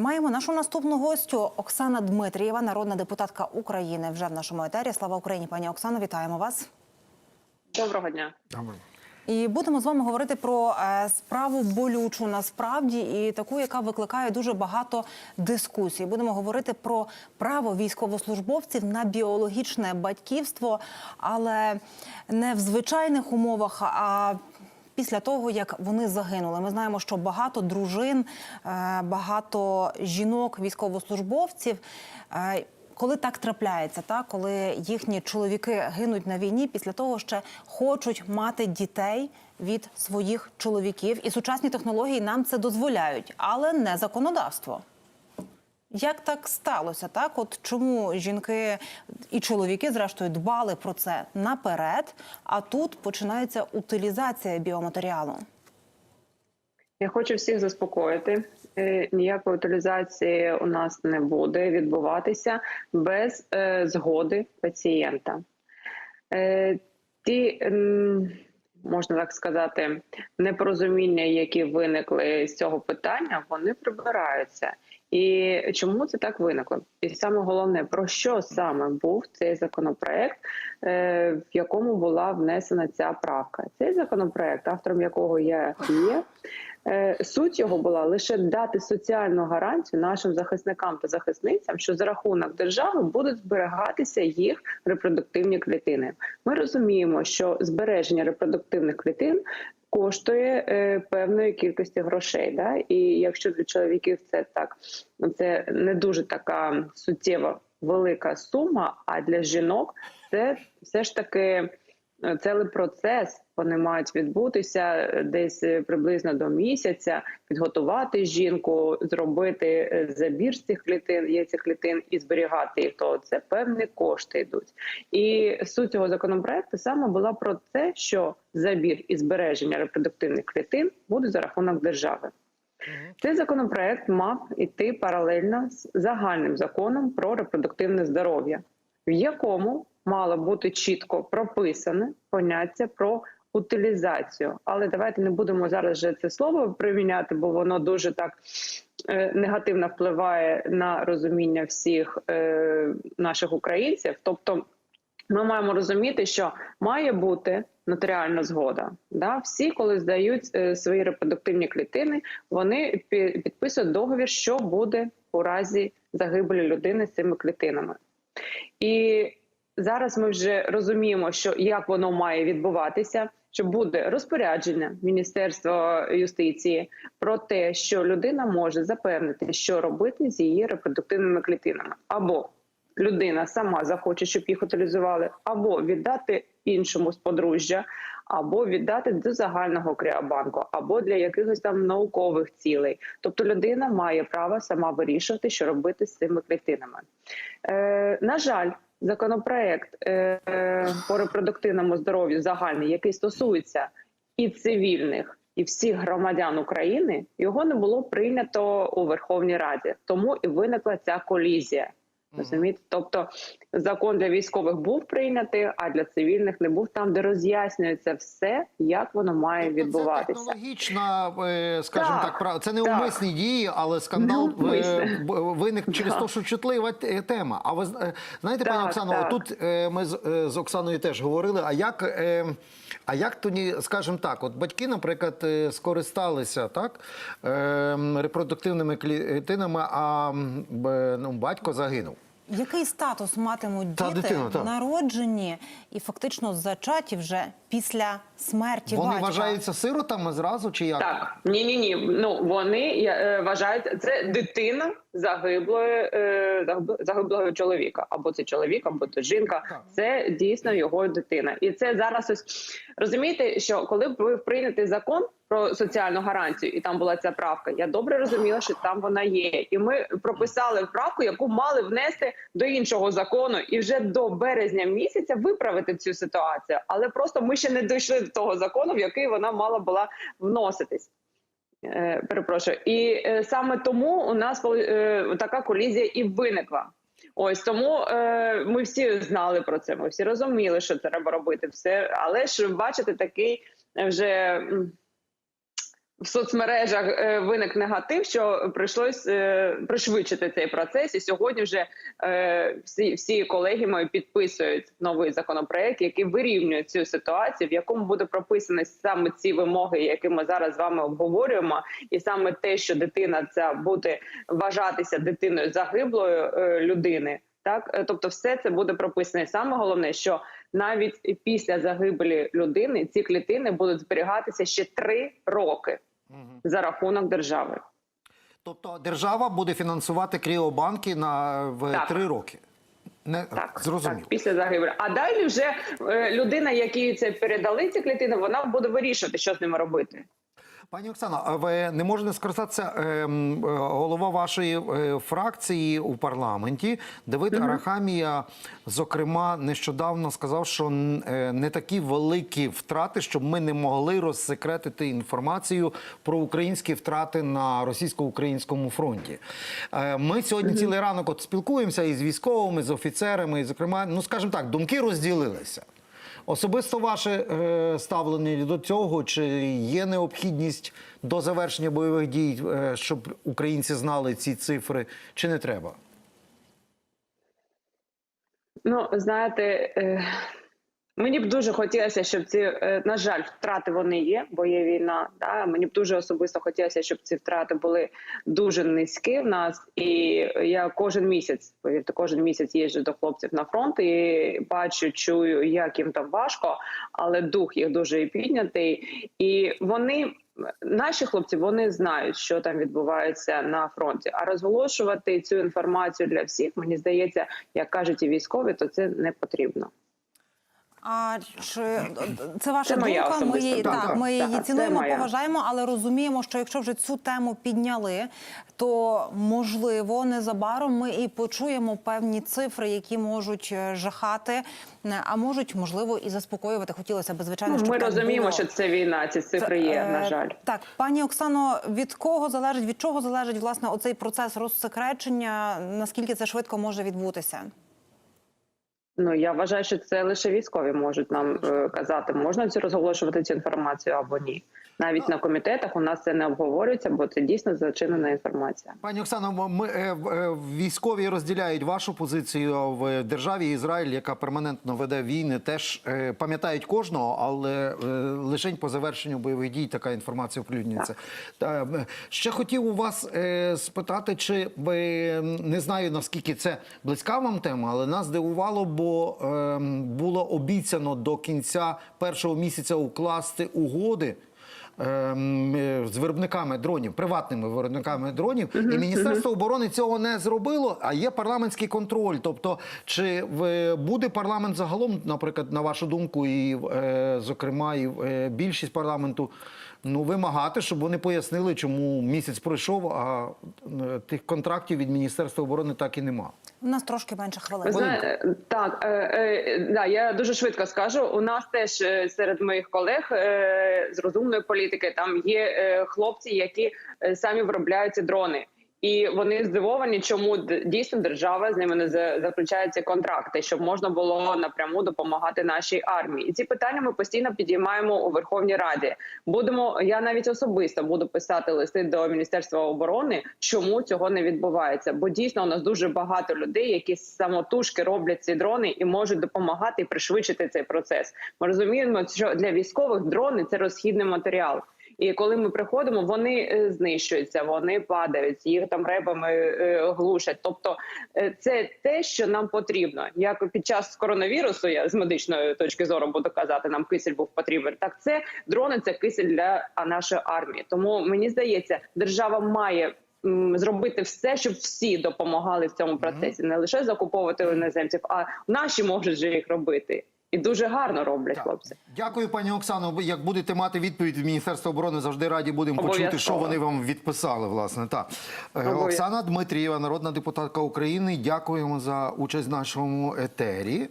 Маємо нашу наступну гостю Оксана Дмитрієва, народна депутатка України. Вже в нашому етері. Слава Україні, пані Оксано, вітаємо вас. Доброго дня. І будемо з вами говорити про е, справу болючу насправді і таку, яка викликає дуже багато дискусій. Будемо говорити про право військовослужбовців на біологічне батьківство, але не в звичайних умовах, а Після того, як вони загинули, ми знаємо, що багато дружин, е, багато жінок, військовослужбовців. е, Коли так трапляється, так коли їхні чоловіки гинуть на війні, після того ще хочуть мати дітей від своїх чоловіків, і сучасні технології нам це дозволяють, але не законодавство. Як так сталося? Так, от чому жінки і чоловіки, зрештою, дбали про це наперед, а тут починається утилізація біоматеріалу? Я хочу всіх заспокоїти. Е, Ніякої утилізації у нас не буде відбуватися без е, згоди пацієнта. Е, ті, можна так сказати, непорозуміння, які виникли з цього питання, вони прибираються. І чому це так виникло? І саме головне, про що саме був цей законопроект, е, в якому була внесена ця правка? Цей законопроект, автором якого я є, суть його була лише дати соціальну гарантію нашим захисникам та захисницям, що за рахунок держави будуть зберігатися їх репродуктивні клітини. Ми розуміємо, що збереження репродуктивних клітин коштує е, певної кількості грошей. Да? І якщо для чоловіків це так, це не дуже така суттєва велика сума, а для жінок це все ж таки е, цілий процес. Вони мають відбутися е, десь е, приблизно до місяця, підготувати жінку, зробити е, забір з цих клітин, яйцеклітин і зберігати їх. То це певні кошти йдуть. І суть цього законопроекту саме була про те, що забір і збереження репродуктивних клітин буде за рахунок держави. Цей законопроект мав іти паралельно з загальним законом про репродуктивне здоров'я, в якому мало бути чітко прописане поняття про утилізацію. Але давайте не будемо зараз вже це слово приміняти, бо воно дуже так е, негативно впливає на розуміння всіх е, наших українців. Тобто, ми маємо розуміти, що має бути нотаріальна згода. Да? Всі, коли здають е, свої репродуктивні клітини, вони підписують договір, що буде у разі загибелі людини з цими клітинами. І зараз ми вже розуміємо, що як воно має відбуватися. Що буде розпорядження Міністерства юстиції про те, що людина може запевнити, що робити з її репродуктивними клітинами, або людина сама захоче, щоб їх утилізували, або віддати іншому з подружжя, або віддати до загального кріобанку, або для якихось там наукових цілей. Тобто людина має право сама вирішувати, що робити з цими клітинами. Е, на жаль, законопроект е, по репродуктивному здоров'ю загальний, який стосується і цивільних. І всіх громадян України його не було прийнято у Верховній Раді, тому і виникла ця колізія. Розумієте? Тобто закон для військових був прийнятий, а для цивільних не був там, де роз'яснюється все, як воно має Тобто відбуватися. Це технологічна, е, скажімо Так, так, це не так. умисні дії, але скандал е, виник через те, що чутлива тема. А ви е, знаєте, пані Оксано, тут е, ми з, е, Оксаною теж говорили. А як, е, а як тоді, скажімо так, от батьки, наприклад, е, скористалися так е, репродуктивними клітинами, а ну, батько загинув. Який статус матимуть Та, діти дитина, та. народжені і фактично зачаті вже після смерті Вони батька? вважаються сиротами зразу чи як? Так, ні, ні, ні. Ну вони я, е, вважають, це дитина загиблої е, загиблого чоловіка, або це чоловік, або це жінка. Так. Це дійсно його дитина, і це зараз ось розумієте, що коли був прийнятий закон про соціальну гарантію, і там була ця правка, я добре розуміла, що там вона є, і ми прописали правку, яку мали внести до іншого закону, і вже до березня місяця виправити цю ситуацію. Але просто ми ще не дійшли до того закону, в який вона мала була вноситись. Е, перепрошую, і е, саме тому у нас е, така колізія і виникла. Ось тому е, ми всі знали про це. Ми всі розуміли, що треба робити. Все, але ж бачите, такий вже в соцмережах е, виник негатив, що прийшлось е, пришвидшити цей процес. І сьогодні вже е, всі, всі колеги мої підписують новий законопроект, який вирівнює цю ситуацію, в якому буде прописані саме ці вимоги, які ми зараз з вами обговорюємо, і саме те, що дитина ця буде вважатися дитиною загиблою людини. Так, тобто, все це буде прописано. І Саме головне, що навіть після загибелі людини ці клітини будуть зберігатися ще три роки за рахунок держави. Тобто держава буде фінансувати кріобанки на в Так. три роки. Не Так, зрозумів. так, після загибелі. А далі вже е, людина, якій це передали ці клітини, вона буде вирішувати, що з ними робити. Пані Оксано, а ви не можете скористатися ем, е, голова вашої е, фракції у парламенті. Давид Арахамія, зокрема, нещодавно сказав, що е, не такі великі втрати, щоб ми не могли розсекретити інформацію про українські втрати на російсько-українському фронті. Е, Ми сьогодні цілий ранок от спілкуємося із військовими, з офіцерами, і, зокрема, ну скажімо так, думки розділилися. Особисто ваше е, ставлення до цього, чи є необхідність до завершення бойових дій, е, щоб українці знали ці цифри, чи не треба? Ну, знаєте, е, мені б дуже хотілося, щоб ці, е, на жаль, втрати вони є, бо є війна. Да? Мені б дуже особисто хотілося, щоб ці втрати були дуже низькі в нас. І я кожен місяць, повірте, кожен місяць їжджу до хлопців на фронт і бачу, чую, як їм там важко, але дух їх дуже піднятий. І вони. Наші хлопці вони знають, що там відбувається на фронті. А розголошувати цю інформацію для всіх, мені здається, як кажуть і військові, то це не потрібно. А чи це ваша Це моя думка? Ми її так, Так, ми її це цінуємо, поважаємо, але розуміємо, що якщо вже цю тему підняли, то можливо незабаром ми і почуємо певні цифри, які можуть е, жахати, е, а можуть можливо і заспокоювати. Хотілося б звичайно, Ну, щоб ми так розуміємо, було. що це війна. Ці цифри є. Е, На жаль, Так, пані Оксано, від кого залежить, від чого залежить власне оцей процес розсекречення? Наскільки це швидко може відбутися? Ну я вважаю, що це лише військові можуть нам е, казати, можна ці розголошувати цю інформацію або ні. Навіть на комітетах у нас це не обговорюється, бо це дійсно зачинена інформація. Пані Оксано, ми е, е, військові розділяють вашу позицію в державі Ізраїль, яка перманентно веде війни. Теж е, пам'ятають кожного, але лишень по завершенню бойових дій така інформація оприлюднюється. Ще хотів у вас спитати, чи не знаю наскільки це близька вам тема, але нас здивувало, бо е, було обіцяно до кінця першого місяця укласти угоди ем, з виробниками дронів, приватними виробниками дронів, і Міністерство оборони цього не зробило. А є парламентський контроль. Тобто, чи в- буде парламент загалом, наприклад, на вашу думку, і е, зокрема, і е, більшість парламенту. Ну, вимагати, щоб вони пояснили, чому місяць пройшов, а е, тих контрактів від Міністерства оборони так і нема. У нас трошки менше хвилин. Ви так е, е, да, я дуже швидко скажу. У нас теж е, серед моїх колег е, з розумної політики там є е, хлопці, які е, самі виробляють дрони. І вони здивовані, чому дійсно держава з ними не за- заключає ці контракти, щоб можна було напряму допомагати нашій армії. І ці питання ми постійно підіймаємо у Верховній Раді. Будемо я навіть особисто буду писати листи до Міністерства оборони, чому цього не відбувається. Бо дійсно у нас дуже багато людей, які самотужки роблять ці дрони і можуть допомагати і пришвидшити цей процес. Ми розуміємо, що для військових дрони це розхідний матеріал. І коли ми приходимо, вони е, знищуються, вони падають, їх там ребами е, глушать. Тобто, е, це те, що нам потрібно. Як під час коронавірусу, я з медичної точки зору буду казати, нам кисель був потрібен. Так, це дрони, це кисель для нашої армії. Тому мені здається, держава має. Зробити все, щоб всі допомагали в цьому процесі, не лише закуповувати іноземців, а наші можуть же їх робити, і дуже гарно роблять Так. хлопці. Дякую, пані Оксано. Як будете мати відповідь від Міністерства оборони, завжди раді будемо почути, що вони вам відписали. Власне, так Е. Оксана Дмитрієва, народна депутатка України. Дякуємо за участь в нашому етері.